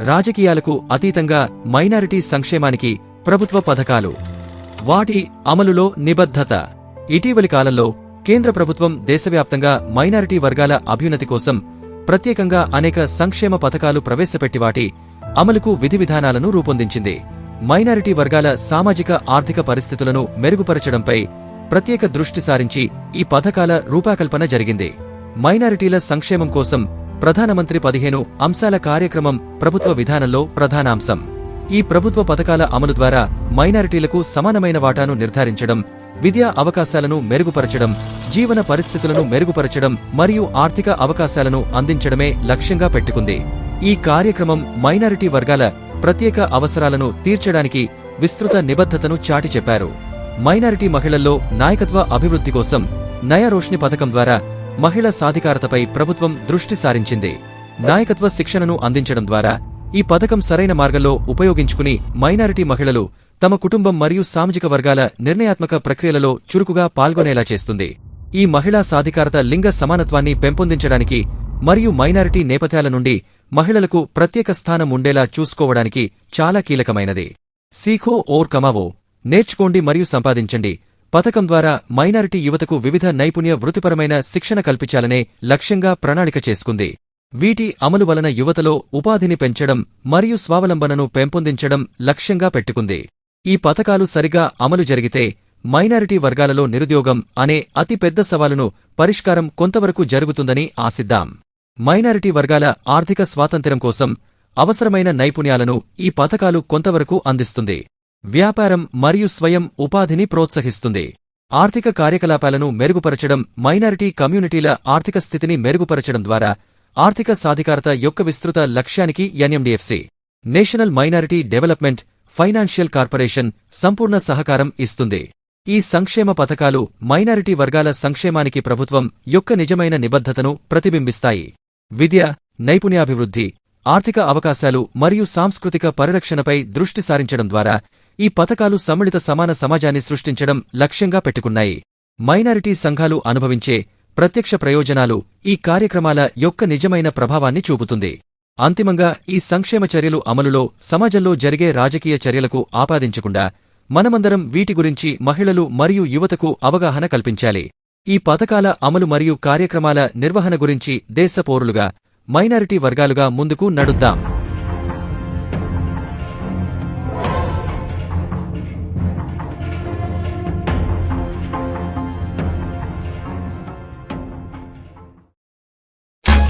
రాజకీయాలకు అతీతంగా మైనారిటీ సంక్షేమానికి ప్రభుత్వ పథకాలు. వాటి అమలులో నిబద్ధత. ఇటీవలి కాలంలో కేంద్ర ప్రభుత్వం దేశవ్యాప్తంగా మైనారిటీ వర్గాల అభ్యున్నతి కోసం ప్రత్యేకంగా అనేక సంక్షేమ పథకాలు ప్రవేశపెట్టి వాటి అమలుకు విధి విధానాలను రూపొందించింది. మైనారిటీ వర్గాల సామాజిక ఆర్థిక పరిస్థితులను మెరుగుపరచడంపై ప్రత్యేక దృష్టి సారించి ఈ పథకాల రూపకల్పన జరిగింది. మైనారిటీల సంక్షేమం కోసం ప్రధానమంత్రి పదిహేను అంశాల కార్యక్రమం ప్రభుత్వ విధానంలో ప్రధానాంశం. ఈ ప్రభుత్వ పథకాల అమలు ద్వారా మైనారిటీలకు సమానమైన వాటాను నిర్ధారించడం విద్యా అవకాశాలను మెరుగుపరచడం జీవన పరిస్థితులను మెరుగుపరచడం మరియు ఆర్థిక అవకాశాలను అందించడమే లక్ష్యంగా పెట్టుకుంది. ఈ కార్యక్రమం మైనారిటీ వర్గాల ప్రత్యేక అవసరాలను తీర్చడానికి విస్తృత నిబద్ధతను చాటి చెప్పారు మైనారిటీ మహిళల్లో నాయకత్వ అభివృద్ధి కోసం నయా రోష్ని పథకం ద్వారా మహిళా సాధికారతపై ప్రభుత్వం దృష్టి సారించింది. నాయకత్వ శిక్షణను అందించడం ద్వారా ఈ పథకం సరైన మార్గంలో ఉపయోగించుకుని మైనారిటీ మహిళలు తమ కుటుంబం మరియు సామాజిక వర్గాల నిర్ణయాత్మక ప్రక్రియలలో చురుకుగా పాల్గొనేలా చేస్తుంది. ఈ మహిళా సాధికారత లింగ సమానత్వాన్ని పెంపొందించడానికి మరియు మైనారిటీ నేపథ్యాల నుండి మహిళలకు ప్రత్యేక స్థానం ఉండేలా చూసుకోవడానికి చాలా కీలకమైనది. సీఖో ఓర్ కమావో. నేర్చుకోండి మరియు సంపాదించండి. పథకం ద్వారా మైనారిటీ యువతకు వివిధ నైపుణ్య వృత్తిపరమైన శిక్షణ కల్పించాలనే లక్ష్యంగా ప్రణాళిక చేసుకుంది. వీటి అమలు వలన యువతలో ఉపాధిని పెంచడం మరియు స్వావలంబనను పెంపొందించడం లక్ష్యంగా పెట్టుకుంది. ఈ పథకాలు సరిగా అమలు జరిగితే మైనారిటీ వర్గాలలో నిరుద్యోగం అనే అతిపెద్ద సవాలును పరిష్కారం కొంతవరకు జరుగుతుందని ఆశిద్దాం. మైనారిటీ వర్గాల ఆర్థిక స్వాతంత్ర్యం కోసం అవసరమైన నైపుణ్యాలను ఈ పథకాలు కొంతవరకు అందిస్తుంది. వ్యాపారం మరియు స్వయం ఉపాధిని ప్రోత్సహిస్తుంది. ఆర్థిక కార్యకలాపాలను మెరుగుపరచడం మైనారిటీ కమ్యూనిటీల ఆర్థిక స్థితిని మెరుగుపరచడం ద్వారా ఆర్థిక సాధికారత యొక్క విస్తృత లక్ష్యానికి NMDFC National Minority Development Financial Corporation సంపూర్ణ సహకారం ఇస్తుంది. ఈ సంక్షేమ పథకాలు మైనారిటీ వర్గాల సంక్షేమానికి ప్రభుత్వం యొక్క నిజమైన నిబద్ధతను ప్రతిబింబిస్తాయి. విద్య నైపుణ్యాభివృద్ధి ఆర్థిక అవకాశాలు మరియు సాంస్కృతిక పరిరక్షణపై దృష్టి సారించడం ద్వారా ఈ పథకాలు సమ్మిళిత సమాన సమాజాన్ని సృష్టించడం లక్ష్యంగా పెట్టుకున్నాయి. మైనారిటీ సంఘాలు అనుభవించే ప్రత్యక్ష ప్రయోజనాలు ఈ కార్యక్రమాల యొక్క నిజమైన ప్రభావాన్ని చూపుతుంది. అంతిమంగా ఈ సంక్షేమ చర్యలు అమలులో సమాజంలో జరిగే రాజకీయ చర్యలకు ఆపాదించకుండా మనమందరం వీటి గురించి మహిళలు మరియు యువతకు అవగాహన కల్పించాలి. ఈ పథకాల అమలు మరియు కార్యక్రమాల నిర్వహణ గురించి దేశ పౌరులుగా మైనారిటీ వర్గాలుగా ముందుకు నడుద్దాం.